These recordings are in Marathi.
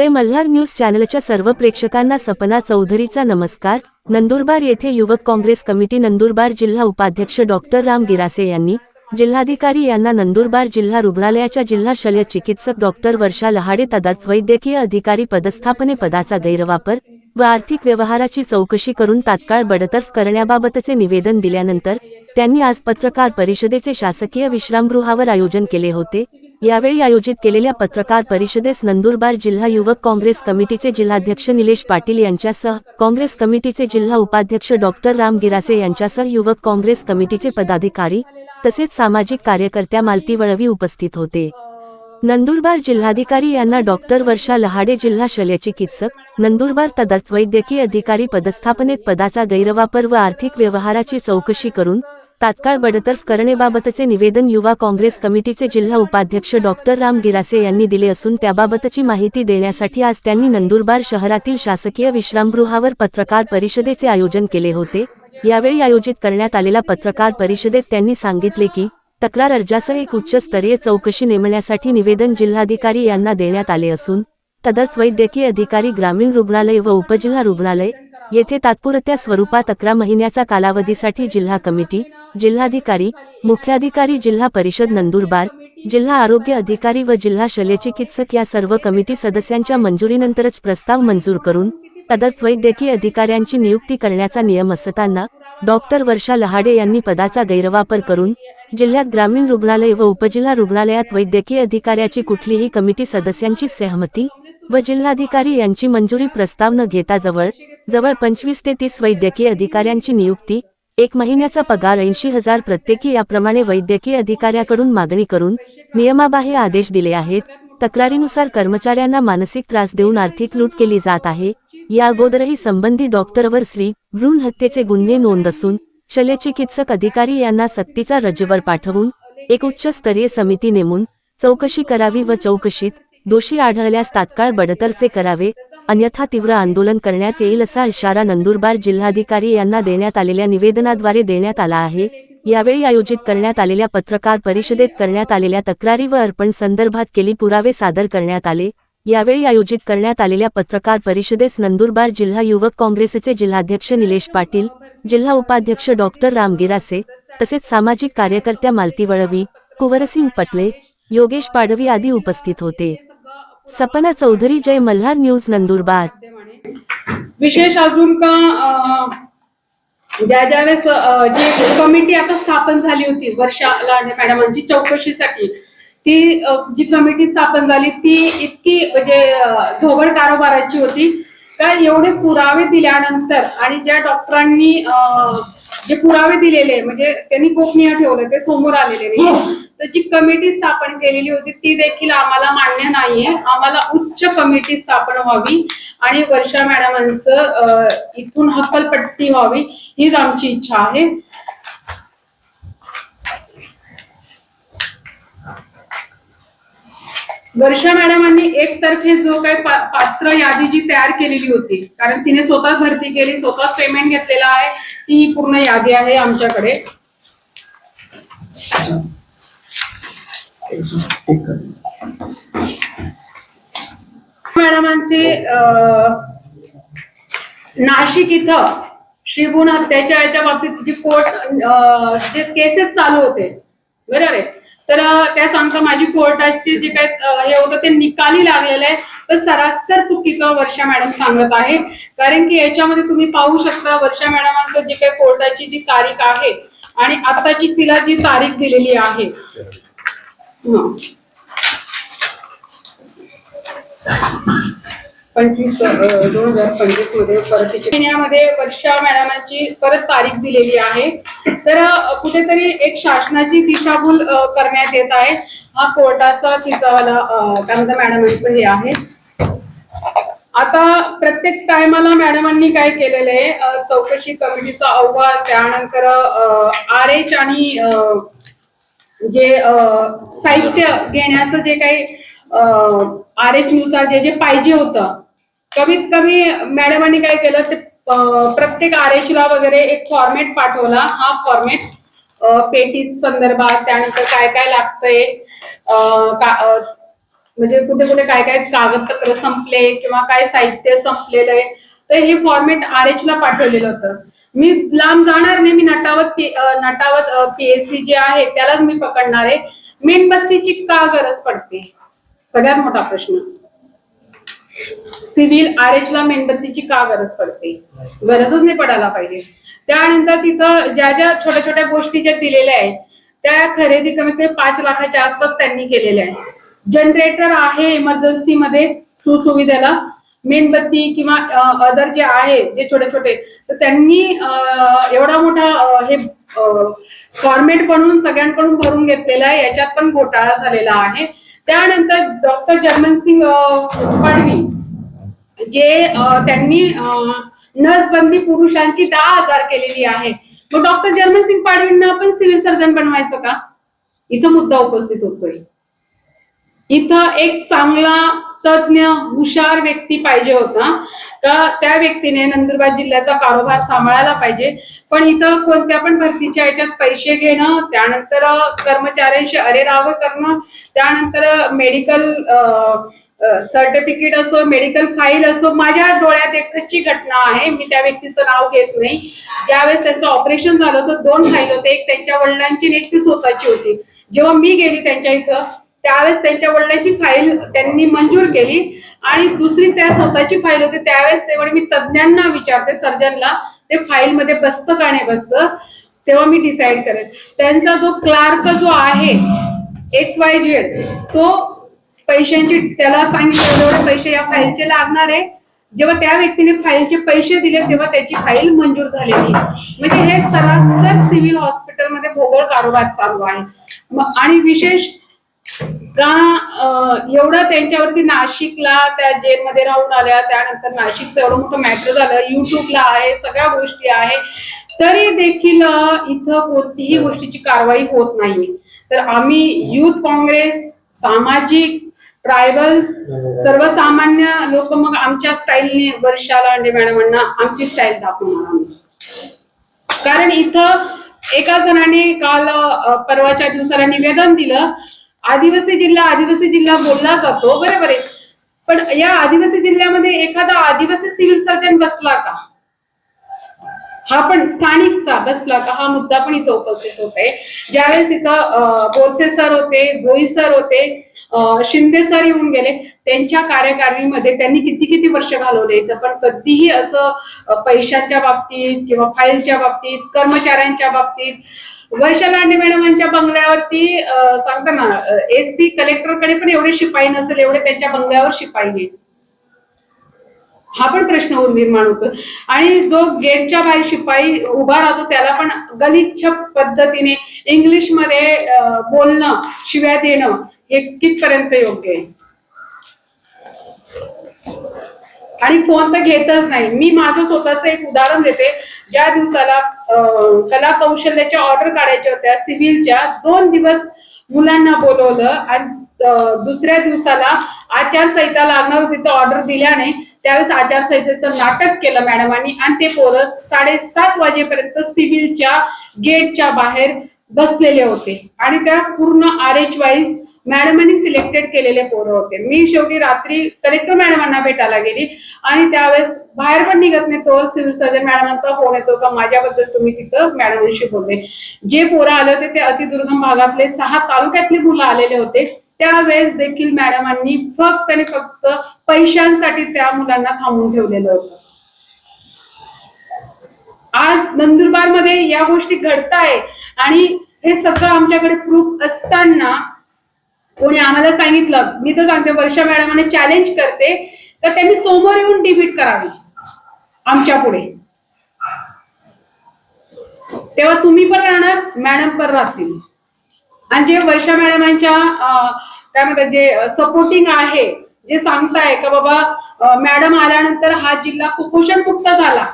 जय मल्हार न्यूज चॅनलच्या सर्व प्रेक्षकांना सपना चौधरीचा नमस्कार. नंदुरबार येथे युवक काँग्रेस कमिटी नंदुरबार जिल्हा उपाध्यक्ष डॉक्टर राम गिरासे यांनी जिल्हाधिकारी यांना नंदुरबार जिल्हा रुग्णालयाच्या जिल्हा शल्य चिकित्सक डॉक्टर वर्षा लहाडे तदार्थ वैद्यकीय अधिकारी पदस्थापने पदाचा गैरवापर व आर्थिक व्यवहाराची चौकशी करून तात्काळ बडतर्फ करण्याबाबतचे निवेदन दिल्यानंतर त्यांनी आज पत्रकार परिषदेचे शासकीय विश्रामगृहावर आयोजन केले होते. यावेळी आयोजित केलेल्या पत्रकार परिषदेस नंदुरबार जिल्हा युवक काँग्रेस कमिटीचे जिल्हाध्यक्ष निलेश पाटील यांच्यासह काँग्रेस कमिटीचे जिल्हा उपाध्यक्ष डॉक्टर राम गिरासे यांच्यासह युवक काँग्रेस कमिटीचे पदाधिकारी तसेच सामाजिक कार्यकर्त्या मालती वळवी उपस्थित होते. नंदुरबार जिल्हाधिकारी यांना डॉक्टर वर्षा लहाडे जिल्हा शल्यचिकित्सक नंदुरबार तदर्थ वैद्यकीय अधिकारी पदस्थापनेत पदाचा गैरवापर व आर्थिक व्यवहाराची चौकशी करून तात्काळ बडतर्फ करणेबाबतचे निवेदन युवा काँग्रेस कमिटीचे जिल्हा उपाध्यक्ष डॉक्टर राम गिरासे यांनी दिले असून त्याबाबतची माहिती देण्यासाठी आज त्यांनी नंदुरबार शहरातील शासकीय विश्रामगृहावर पत्रकार परिषदेचे आयोजन केले होते. यावेळी आयोजित करण्यात आलेल्या पत्रकार परिषदेत त्यांनी सांगितले की तक्रार अर्जासह एक उच्चस्तरीय चौकशी नेमण्यासाठी निवेदन जिल्हाधिकारी यांना देण्यात आले असून तदर्थ वैद्यकीय अधिकारी ग्रामीण रुग्णालय व उपजिल्हा रुग्णालय येथे तात्पुरत्या स्वरूपात अकरा महिन्याचा कालावधीसाठी जिल्हा कमिटी जिल्हाधिकारी मुख्याधिकारी जिल्हा परिषद नंदुरबार जिल्हा आरोग्य अधिकारी व जिल्हा शल्यचिकित्सक या सर्व कमिटी सदस्यांच्या मंजुरीनंतरच प्रस्ताव मंजूर करून तदर्थ वैद्यकीय अधिकाऱ्यांची नियुक्ती करण्याचा नियम असताना डॉक्टर वर्षा लहाडे यांनी पदाचा गैरवापर करून जिल्ह्यात ग्रामीण रुग्णालय व उपजिल्हा रुग्णालयात वैद्यकीय अधिकाऱ्याची कुठलीही कमिटी सदस्यांची सहमती व जिल्हाधिकारी यांची मंजुरी प्रस्ताव न घेता जवळ जवळ पंचवीस ते तीस वैद्यकीय अधिकाऱ्यांची नियुक्ती एक महिन्याचा पगार ऐंशी हजार प्रत्येकी याप्रमाणे वैद्यकीय अधिकाऱ्याकडून मागणी करून नियमाबाह्य आदेश दिले आहेत. तक्रारीनुसार कर्मचाऱ्यांना मानसिक त्रास देऊन आर्थिक लूट केली जात आहे. या अगोदरही संबंधित डॉक्टरवर स्त्री भ्रूण हत्येचे गुन्हे नोंद असून शल्यचिकित्सक अधिकारी यांना सक्तीचा रजेवर पाठवून एक उच्चस्तरीय समिती नेमून चौकशी करावी व चौकशीत दोषी आढळल्यास तात्काळ बडतर्फे करावे अन्यथा तीव्र आंदोलन करण्यात येईल असा इशारा नंदुरबार जिल्हाधिकारी यांना देण्यात आलेल्या निवेदनाद्वारे देण्यात आला आहे. यावेळी आयोजित करण्यात आलेल्या पत्रकार परिषदेत करण्यात आलेल्या तक्रारी व अर्पण संदर्भात केली पुरावे सादर करण्यात आले. यावेळी आयोजित करण्यात आलेल्या पत्रकार परिषदेस नंदुरबार जिल्हा युवक काँग्रेसचे जिल्हाध्यक्ष निलेश पाटील जिल्हा उपाध्यक्ष डॉक्टर रामगिरासे तसेच सामाजिक कार्यकर्त्या मालती वळवी कुंवरसिंग पटले योगेश पाडवी आदी उपस्थित होते. सपना चौधरी जय मल्हार न्यूज नंदुरबार. विशेष अजून का ज्या ज्या वेळेस जी कमिटी आता स्थापन झाली होती वर्षा लाडे मॅडमांची चौकशीसाठी ती जी कमिटी स्थापन झाली ती इतकी म्हणजे धोबड कारोबाराची कारभाराची होती. का एवढे पुरावे दिल्यानंतर आणि ज्या डॉक्टरांनी अं, जे पुरावे दिलेले म्हणजे त्यांनी गोपनीय ठेवलं ते समोर आलेले नाही. तर जी कमिटी स्थापन केलेली होती ती देखील आम्हाला मान्य नाहीये. आम्हाला उच्च कमिटी स्थापन व्हावी आणि वर्षा मॅडमांचं इथून हक्कलपट्टी व्हावी हीच आमची इच्छा आहे. वर्षा मॅडमांनी एकतर्फे जो काही पात्र यादी जी तयार केलेली होती कारण तिने स्वतःच भरती केली स्वतःच पेमेंट घेतलेला आहे ती पूर्ण यादी आहे आमच्याकडे. मॅडमांचे नाशिक इथं शिबून हत्याच्या याच्या बाबतीत जी कोर्ट जे केसेस चालू होते बरोबर आहे? तर त्या सांगता माझी कोर्टाचे जे काही हे होतं ते निकाली लागलेलं आहे. तर सरासर चुकीचं वर्षा मॅडम सांगत आहे. कारण की याच्यामध्ये तुम्ही पाहू शकता वर्षा मॅडमांचं जे काही कोर्टाची जी तारीख आहे आणि आताची तिला जी तारीख दिलेली आहे. हं. पंचवीस दोन हजार पंचवीसमध्ये परतीच्या महिन्यामध्ये वर्षा मॅडमांची परत तारीख दिलेली आहे. तर कुठेतरी एक शासनाची दिशाभूल करण्यात येत आहे. हा कोर्टाचा तिचावाला काय म्हणतात मॅडमांचं हे आहे. आता प्रत्येक टायमाला मॅडमांनी काय केलेलं आहे? चौकशी कमिटीचा अहवाल त्यानंतर आर एच आणि जे साहित्य घेण्याचं जे काही आर एच नुसार जे जे पाहिजे होतं कमीत कमी मॅडमांनी काय केलं ते प्रत्येक आर एच ला वगैरे एक फॉर्मेट पाठवला. हा फॉर्मेट पेटी संदर्भात त्यानंतर काय काय लागतंय म्हणजे कुठे कुठे काय काय कागदपत्र संपले किंवा काय साहित्य संपलेलं आहे तर हे फॉर्मेट आर एच ला पाठवलेलं होतं. मी लांब जाणार नाही मी नटावत नटावत पीएससी जे आहे त्यालाच मी पकडणार आहे. मेणबत्तीची का गरज पडते? सगळ्यात मोठा प्रश्न. सिव्हिल आर एच ला मेणबत्तीची का गरज पडते? गरजच नाही पडायला पाहिजे. त्यानंतर तिथं ज्या ज्या छोट्या छोट्या गोष्टी ज्या दिलेल्या आहेत त्या खरेदी कमीत कमी पाच लाखाच्या आसपास त्यांनी केलेल्या आहेत. जनरेटर आहे इमर्जन्सी मध्ये सुसुविधेला. मेणबत्ती किंवा अदर जे आहे जे छोटे छोटे तर त्यांनी एवढा मोठा हे फॉर्मेट बनवून सगळ्यांकडून भरून घेतलेला आहे. याच्यात पण घोटाळा झालेला आहे. त्यानंतर डॉक्टर जर्मनसिंग पाडवी जे त्यांनी नसबंदी पुरुषांची दहा हजार केलेली आहे. मग डॉक्टर जर्मनसिंग पाडवींना आपण सिव्हिल सर्जन बनवायचं का? इथं मुद्दा उपस्थित होतोय. इथं एक चांगला तज्ञ हुशार व्यक्ती पाहिजे होता. का त्या व्यक्तीने नंदुरबार जिल्ह्याचा कारोबार सांभाळायला पाहिजे. पण इथं कोणत्या पण भरतीच्या याच्यात पैसे घेणं त्यानंतर कर्मचाऱ्यांशी अरेराव करणं त्यानंतर मेडिकल सर्टिफिकेट असो मेडिकल फाईल असो माझ्या डोळ्यात एक खच्ची घटना आहे. मी त्या व्यक्तीचं नाव घेत नाही. ज्यावेळेस त्यांचं ऑपरेशन झालं होतं दोन फाईल होते. एक त्यांच्या वडिलांची एक ती स्वतःची होती. जेव्हा मी गेली त्यांच्या इथं त्यावेळेस त्यांच्या वडिलांची फाईल त्यांनी मंजूर केली. आणि दुसरी त्या स्वतःची फाईल होती. त्यावेळेस तेव्हा मी तज्ञांना विचारते सर्जनला ते फाईल मध्ये बसतं का नाही बसतं? तेव्हा मी डिसाईड करेन. त्यांचा जो क्लार्क जो आहे एक्स वाय झेड तो पैशांची त्याला सांगितलं एवढे पैसे या फाईलचे लागणार आहे जेव्हा त्या व्यक्तीने फाईलचे पैसे दिले तेव्हा त्याची फाईल मंजूर झालेली म्हणजे हे सरासर सिव्हिल हॉस्पिटलमध्ये भोगळ कारोबार चालू आहे. आणि विशेष का एवढं त्यांच्यावरती नाशिकला त्या जेलमध्ये राहून आल्या त्यानंतर नाशिकचं एवढं मोठं मॅटर झालं युट्यूबला आहे सगळ्या गोष्टी आहे. तरी देखील इथं कोणतीही गोष्टीची कारवाई होत नाही. तर आम्ही युथ काँग्रेस सामाजिक ट्रायबल्स सर्वसामान्य लोक मग आमच्या स्टाईलने वर्षा लांडे मॅडमांना आमची स्टाईल दाखवणार आम्ही कारण इथं एका जणाने काल परवाच्या दिवसाला निवेदन दिलं आदिवासी जिल्हा आदिवासी जिल्हा बोलला जातो बरोबर आहे. पण या आदिवासी जिल्ह्यामध्ये एखादा आदिवासी सिव्हिल सर्जन बसला का? हा पण स्थानिकचा बसला का हा मुद्दा पण इथं उपस्थित होते ज्यावेळेस इथं बोरसे सर होते भोई सर होते शिंदे सर येऊन गेले त्यांच्या कार्यकारिणीमध्ये त्यांनी किती किती वर्ष घालवले इथं? पण कधीही असं पैशांच्या बाबतीत किंवा फाईलच्या बाबतीत कर्मचाऱ्यांच्या बाबतीत वर्षा लांडे मॅडमांच्या बंगल्यावरती सांगताना एस पी कलेक्टरकडे पण एवढे शिपाई नसेल एवढे त्यांच्या बंगल्यावर शिपाई येईल. हा पण प्रश्न निर्माण होतो. आणि जो गेटच्या बाहेर शिपाई उभा राहतो त्याला पण गलिच्छ पद्धतीने इंग्लिशमध्ये बोलणं शिव्या देणं हे कितपर्यंत योग्य आहे. आणि फोन तर घेतच नाही. मी माझं स्वतःच एक उदाहरण देते. ज्या दिवसाला कला कौशल्याच्या ऑर्डर काढायच्या होत्या सिव्हिलच्या दोन दिवस मुलांना बोलवलं आणि दुसऱ्या दिवसाला आचारसंहिता लागणार होती तर ऑर्डर दिल्याने त्यावेळेस आचारसंहितेचं नाटक केलं मॅडमांनी आणि ते पोरं साडेसात वाजेपर्यंत सिव्हिलच्या गेटच्या बाहेर बसलेले होते. आणि त्या पूर्ण आर एच वाईज मॅडमांनी सिलेक्टेड केलेले पोरं होते. मी शेवटी रात्री कलेक्टर मॅडमांना भेटायला गेली आणि त्यावेळेस बाहेर पण निघत नाही तो सिव्हिल सर्जन मॅडमांचा फोन येतो का माझ्याबद्दल तुम्ही तिथं मॅडमांशी बोलले. जे पोरं आले होते ते अतिदुर्गम भागातले सहा तालुक्यातले मुलं आलेले होते. त्यावेळेस देखील मॅडमांनी फक्त आणि फक्त पैशांसाठी त्या मुलांना थांबून ठेवलेलं होतं. आज नंदुरबारमध्ये या गोष्टी घडताय आणि हे सगळं आमच्याकडे प्रूफ असताना कोणी आम्हाला सांगितलं मी तर सांगते वर्षा मॅडमाने चॅलेंज करते तर त्यांनी समोर येऊन डिबीट करावी आमच्या पुढे. तेव्हा तुम्ही पण राहणार मॅडम पण राहतील. आणि जे वर्षा मॅडमांच्या काय म्हणतात जे सपोर्टिंग आहे जे सांगताय का बाबा मॅडम आल्यानंतर हा जिल्हा कुपोषण मुक्त झाला.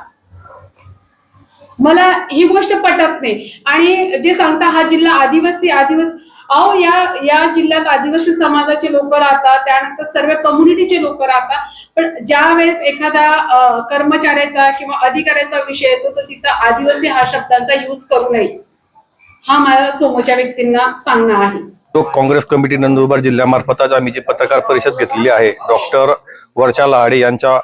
मला ही गोष्ट पटत नाही. आणि जे सांगता हा जिल्हा आदिवासी आदिवासी अहो या या जिल्ह्यात आदिवासी समाजाचे लोक राहतात त्यानंतर सर्व कम्युनिटीचे लोक राहतात. पण ज्या वेळेस एखादा कर्मचाऱ्याचा किंवा अधिकाऱ्याचा विषय येतो तर तिथं आदिवासी हा शब्दांचा यूज करू नये. हा मला समोरच्या व्यक्तींना सांगणं आहे. लोक काँग्रेस कमिटी नंदुरबार जिल्ह्यामार्फत आज आम्ही जी पत्रकार परिषद घेतलेली आहे डॉक्टर वर्षा लहाडे यांच्या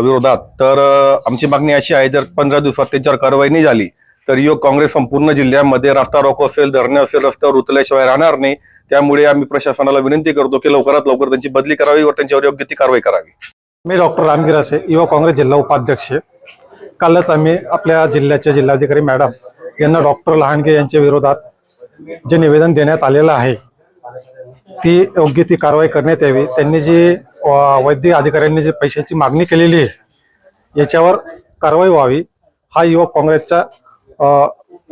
विरोधात तर आमची मागणी अशी आहे जर पंधरा दिवसात त्यांच्यावर कारवाई नाही झाली तर युवक काँग्रेस संपूर्ण जिल्ह्यामध्ये रस्ता रोको असेल धरणे असेल रस्त्यावर उतरल्याशिवाय राहणार नाही त्यामुळे आम्ही प्रशासनाला विनंती करतो की लवकरात लवकर त्यांची बदली करावी व त्यांच्यावर योग्य ती कारवाई करावी. मी डॉक्टर रामगिरासे युवा काँग्रेस जिल्हा उपाध्यक्ष. कालच आम्ही आपल्या जिल्ह्याचे जिल्हाधिकारी मॅडम यांना डॉक्टर लहानगे यांच्या विरोधात जे निवेदन देण्यात आलेलं आहे ती योग्य ती कारवाई करण्यात यावी. त्यांनी जी अ, वैद्यकीय अधिकाऱ्यांनी जी पैशाची मागणी केलेली आहे याच्यावर कारवाई व्हावी. हा युवक काँग्रेसचा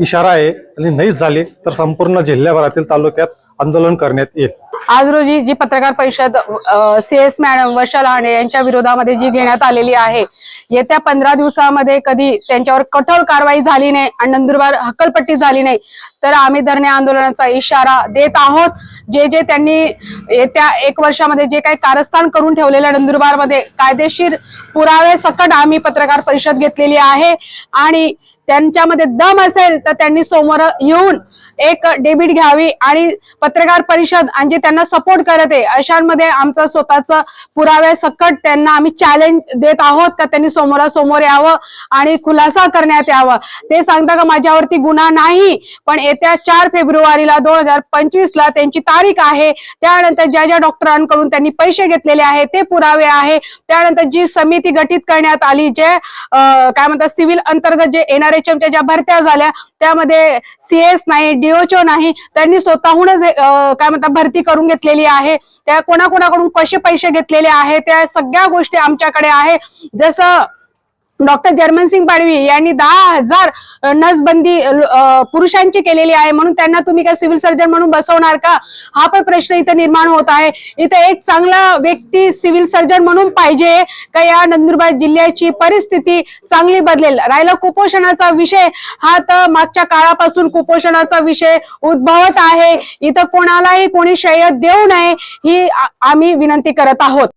इशारा आहे आणि नाहीच झाली तर संपूर्ण जिल्ह्याभरातील तालुक्यात आंदोलन करण्यात येईल. आज रोजी जी पत्रकार परिषद C S madam Varsha Lahane यांच्या विरोधामध्ये जी घेण्यात आलेली आहे येत्या पंधरा दिवसामध्ये कधी त्यांच्यावर कठोर कारवाई झाली नाही आणि नंदुरबार हक्कलपट्टी झाली नाही तर आम्ही धरणे आंदोलनाचा इशारा देत आहोत. जे जे त्यांनी येत्या एक वर्षामध्ये जे काही कारस्थान करून ठेवलेल्या नंदुरबारमध्ये कायदेशीर पुरावे सकट आम्ही पत्रकार परिषद घेतलेली आहे. आणि त्यांच्यामध्ये दम असेल तर त्यांनी समोर येऊन एक डेबिट घ्यावी आणि पत्रकार परिषद आणि जे त्यांना सपोर्ट करत आहे अशांमध्ये आमचं स्वतःच पुरावे सकट त्यांना आम्ही चॅलेंज देत आहोत का त्यांनी समोरासमोर यावं आणि खुलासा करण्यात यावं. ते सांगता का माझ्यावरती गुन्हा नाही पण येत्या चार फेब्रुवारीला दोन हजार पंचवीस ला त्यांची तारीख आहे. त्यानंतर ज्या ज्या डॉक्टरांकडून त्यांनी पैसे घेतलेले आहेत ते पुरावे आहे. त्यानंतर जी समिती गठीत करण्यात आली जे काय म्हणतात सिव्हिल अंतर्गत जे येणारे एमच्या ज्या भरत्या झाल्या त्यामध्ये सीएस नाही डीओचओ नाही त्यांनी स्वतःहूनच काय म्हणतात भरती करून घेतलेली आहे. त्या कोणाकोणाकडून कसे पैसे घेतलेले आहे त्या सगळ्या गोष्टी आमच्याकडे आहे. जसं डॉक्टर जर्मन सिंग पाडवी यांनी दहा हजार नसबंदी पुरुषांची केलेली आहे. म्हणून त्यांना तुम्ही काय सिव्हिल सर्जन म्हणून बसवणार का? हा पण प्रश्न इथं निर्माण होत आहे. इथं एक चांगला व्यक्ती सिव्हिल सर्जन म्हणून पाहिजे का या नंदुरबार जिल्ह्याची परिस्थिती चांगली बदलेल? राहिला कुपोषणाचा विषय. हा तर मागच्या काळापासून कुपोषणाचा विषय उद्भवत आहे. इथं कोणालाही कोणी शय्यत देऊ नये ही आम्ही विनंती करत आहोत.